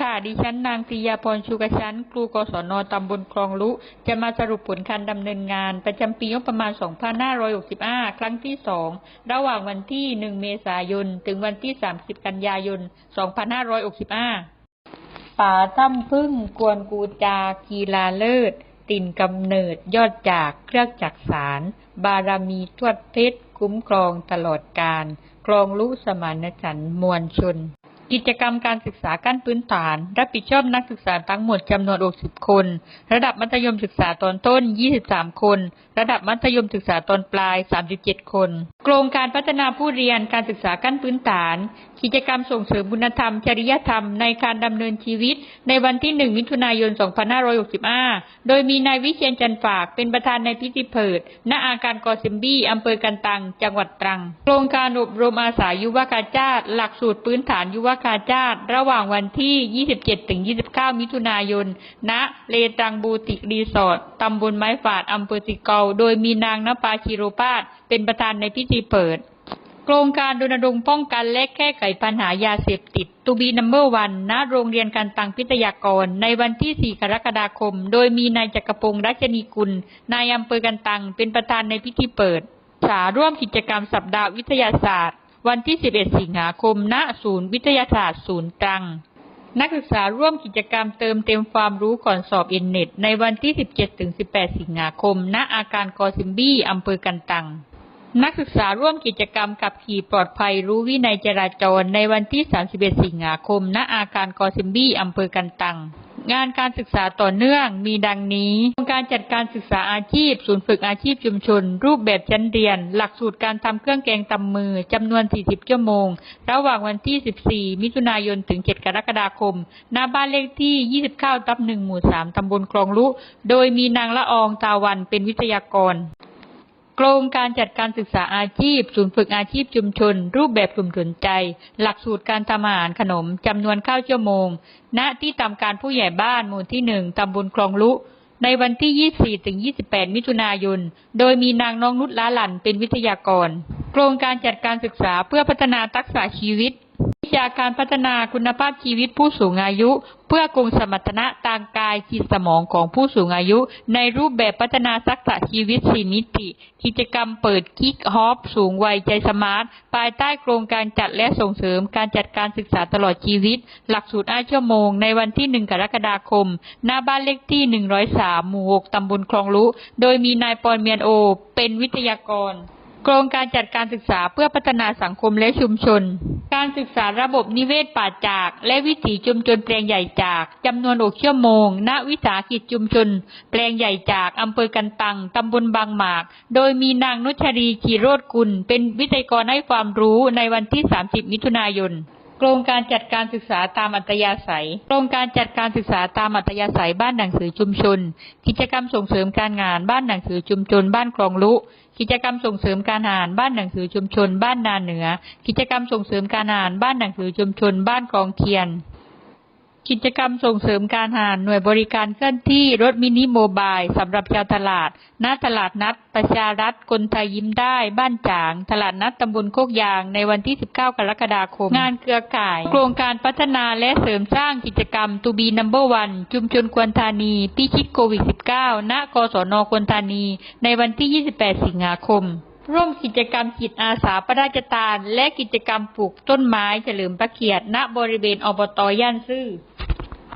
ค่ะดิฉันนางปิยาพรชูกชั้นครูกศนตำบลคลองลุ จะมาสรุปผลการดำเนินงาน ประจำปีงบประมาณ 2565 ครั้งที่ 2 ระหว่างวันที่ 1 เมษายน ถึงวันที่ 30 กันยายน 2565 ป่าถ้ำพึ่งกวนกูจากีฬาเลิศ ติ่นกำเนิดยอดจากเครื่องจักสาร บารมีทวดเพชร คุ้มครองตลอดการครองลุสมานฉันท์มวลชน กิจกรรมการศึกษาขั้นพื้นฐาน รับผิดชอบนักศึกษาทั้งหมดจำนวน 60 คน ระดับมัธยมศึกษาตอนต้น 23 คน ระดับมัธยมศึกษาตอนปลาย 37 คน โครงการพัฒนาผู้เรียนการศึกษาขั้นพื้นฐาน กิจกรรมส่งเสริมคุณธรรม จริยธรรมในการดำเนินชีวิต ในวันที่ 1 มิถุนายน 2565 โดยมีนายวิเชียนจันฝาก เป็นประธานในพิธีเปิด ณ อาคารกอซิมบี้อำเภอกันตัง จังหวัดตรัง โครงการอบรมอาสายุวกาชาติ หลักสูตรพื้นฐานยุวกาชาตระหว่างวันที่ 27-29 มิถุนายน ณ เลตังบูติรีสอร์ทตำบลไม้ฝาดอำเภอสิเกาโดยมีนางนภาชิโรปาศเป็นประธานในพิธีเปิด โครงการรณรงค์ป้องกันและแก้ไขปัญหายาเสพติดตูบีนัมเบอร์วันณโรงเรียนการตังพิทยากร ในวันที่ 4 กรกฎาคม โดยมีนายจักรพงศ์รัชนีกุล นายอำเภอกันตังเป็นประธานในพิธีเปิดสาร่วมกิจกรรมสัปดาห์วิทยาศาสตร์ วันที่ 11 สิงหาคม ณ ศูนย์วิทยาศาสตร์ศูนย์ตรัง นักศึกษาร่วมกิจกรรมเติมเต็มความรู้ก่อนสอบเอ็นเน็ตในวันที่ 17-18 สิงหาคม ณ อาคารกอซิมบี้อำเภอกันตัง นักศึกษาร่วมกิจกรรมขับขี่ปลอดภัยรู้วินัยจราจรในวันที่ 31 สิงหาคม ณ อาคารกอซิมบี้อำเภอกันตัง งานการศึกษาต่อเนื่องมีดังนี้โครงการจัดการศึกษาอาชีพ ศูนย์ฝึกอาชีพชุมชน รูปแบบชั้นเรียน หลักสูตรการทำเครื่องแกงตำมือจำนวน 40 ชั่วโมง ระหว่างวันที่ 14 มิถุนายนถึง 7 กรกฎาคม ณ บ้านเลขที่ 29 ทับ1หมู่ 3 ตำบลคลองลุ โดยมีนางละอองตาวันเป็นวิทยากร โครงการจัดการศึกษาอาชีพ ศูนย์ฝึกอาชีพชุมชน รูปแบบกลุ่มสนใจ หลักสูตรการทำอาหารขนมจำนวน9ชั่วโมง ณ ที่ทำการผู้ใหญ่บ้านหมู่ที่1ตำบลคลองลุ ในวันที่ 24 ถึง 28 มิถุนายน โดยมีนางน้องนุชล้าหลันเป็นวิทยากร โครงการจัดการศึกษาเพื่อพัฒนาทักษะชีวิต วิชาการพัฒนาคุณภาพชีวิตผู้สูงอายุ เพื่อคงสมรรถนะทางกายจิตสมองของผู้สูงอายุ ในรูปแบบพัฒนาทักษะชีวิตสีมิติ กิจกรรมเปิดคิกฮอปสูงวัยใจสมาร์ท ภายใต้โครงการจัดและส่งเสริมการจัดการศึกษาตลอดชีวิต หลักสูตร5ชั่วโมง ในวันที่ 1 กรกฎาคม หน้าบ้านเลขที่ 103 หมู่ 6 ตำบลคลองลุ โดยมีนายปอนเมียนโอ เป็นวิทยากร โครงการจัดการศึกษาเพื่อพัฒนาสังคมและชุมชน การศึกษาระบบนิเวศป่าจาก และวิถีชุมชนแปลงใหญ่จากจำนวน6ชั่วโมง ณ วิสาหกิจชุมชน แปลงใหญ่จากอำเภอกันตังตำบลบางหมาก โดยมีนางนุชรีชีโรดกุล เป็นวิทยากรให้ความรู้ในวันที่ 30 มิถุนายน โครงการจัดการศึกษาตามอัตยาศัยโครงการจัดการศึกษาตามอัตยาศัยบ้านหนังสือชุมชน กิจกรรมส่งเสริมการงานบ้านหนังสือชุมชน บ้านคลองลุ กิจกรรมส่งเสริมการอ่านบ้านหนังสือชุมชน บ้านนาเหนือ กิจกรรมส่งเสริมการอ่านบ้านหนังสือชุมชน บ้านคลองเทียน กิจกรรมส่งเสริมการหารหน่วยบริการเคลื่อนที่รถมินิโมบายสำหรับชาวตลาดณตลาดนัด ประชารัฐคนไทยยิ้มได้บ้านจาง ตลาดนัดตำบลโคกยาง ในวันที่ 19 กรกฎาคม งานเครือข่าย โครงการพัฒนาและเสริมสร้างกิจกรรมตูบีนัมเบอร์วันชุมชนควรธานีพิชิตโควิด -19 ณกศนควรธานี ในวันที่ 28 สิงหาคมร่วมกิจกรรมจิตอาสาพระราชทาน และกิจกรรมปลูกต้นไม้เฉลิมพระเกียรติณบริเวณอบตย่านซื่อ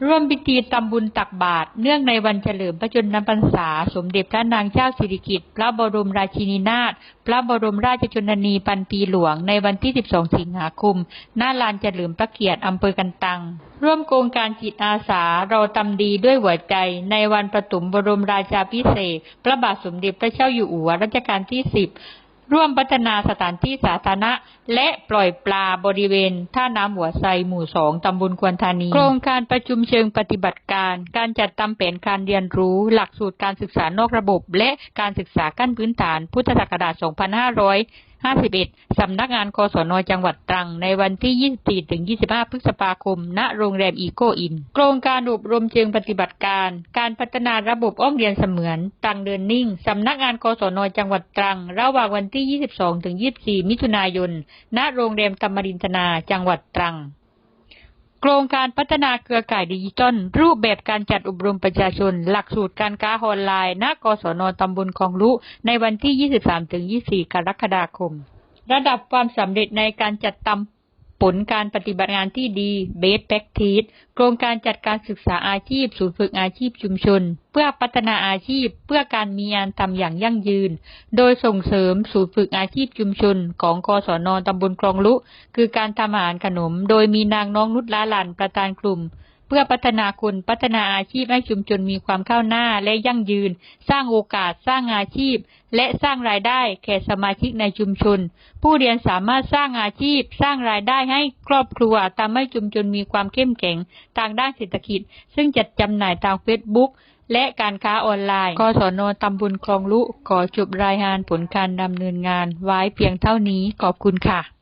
ร่วมพิธีทำบุญตักบาตรเนื่องในวันเฉลิมพระชนมพรรษา สมเด็จพระนางเจ้าสิริกิติ์พระบรมราชินีนาถพระบรมราชชนนีพันปีหลวงในวันที่ 12 สิงหาคม หน้าลานเฉลิมพระเกียรติอำเภอกันตัง ร่วมโครงการจิตอาสาเราทำดีด้วยหัวใจ ในวันประถมบรมราชาภิเศษ พระบาทสมเด็จพระเจ้าอยู่หัวรัชกาลที่ 10 ร่วมพัฒนาสถานที่สาธารณะ และปล่อยปลาบริเวณ ท่าน้ำหัวไซหมู่สองตำบลควนธานี โครงการประชุมเชิงปฏิบัติการ การจัดทำแผนการเรียนรู้ หลักสูตรการศึกษานอกระบบ และการศึกษาขั้นพื้นฐาน พุทธศักราช 51. สำนักงานกศนจังหวัดตรัง ในวันที่ 24ถึง25 พฤษภาคม ณ โรงแรมอีโกอิน โครงการอบรมเชิงปฏิบัติการ การพัฒนาระบบอ้อมเรียนเสมือนตรังเดินนิ่ง สำนักงานกศนจังหวัดตรัง ระหว่างวันที่ 22ถึง24 มิถุนายน ณ โรงแรมธรรมรินทนา จังหวัดตรัง โครงการพัฒนาเครือข่ายดิจิทัล รูปแบบการจัดอบรมประชาชน หลักสูตรการค้าออนไลน์ ณ กศน ตำบลคลองลุ ในวันที่ 23-24 กรกฎาคม ระดับความสำเร็จในการจัดทำ ผลการปฏิบัติงานที่ดี Best Practice โครงการจัดการศึกษาอาชีพ ศูนย์ฝึกอาชีพชุมชน เพื่อพัฒนาอาชีพ เพื่อการมีงานทำอย่างยั่งยืน โดยส่งเสริมศูนย์ฝึกอาชีพชุมชน ของกศนตำบลคลองลุ คือการทำอาหารขนม โดยมีนางน้องนุชล้าหลันประธานกลุ่ม เพื่อพัฒนาคนพัฒนาอาชีพให้ชุมชนมีความก้าวหน้าและยั่งยืน สร้างโอกาสสร้างอาชีพ และสร้างรายได้แก่สมาชิกในชุมชน ผู้เรียนสามารถสร้างอาชีพ สร้างรายได้ให้ครอบครัวทำให้ชุมชนมีความเข้มแข็งทางด้านเศรษฐกิจ ซึ่งจัดจำหน่ายทางเฟซบุ๊กและการค้าออนไลน์กศนตำบลคลองลุขอจบรายงานผลการดำเนินงานไว้เพียงเท่านี้ขอบคุณค่ะ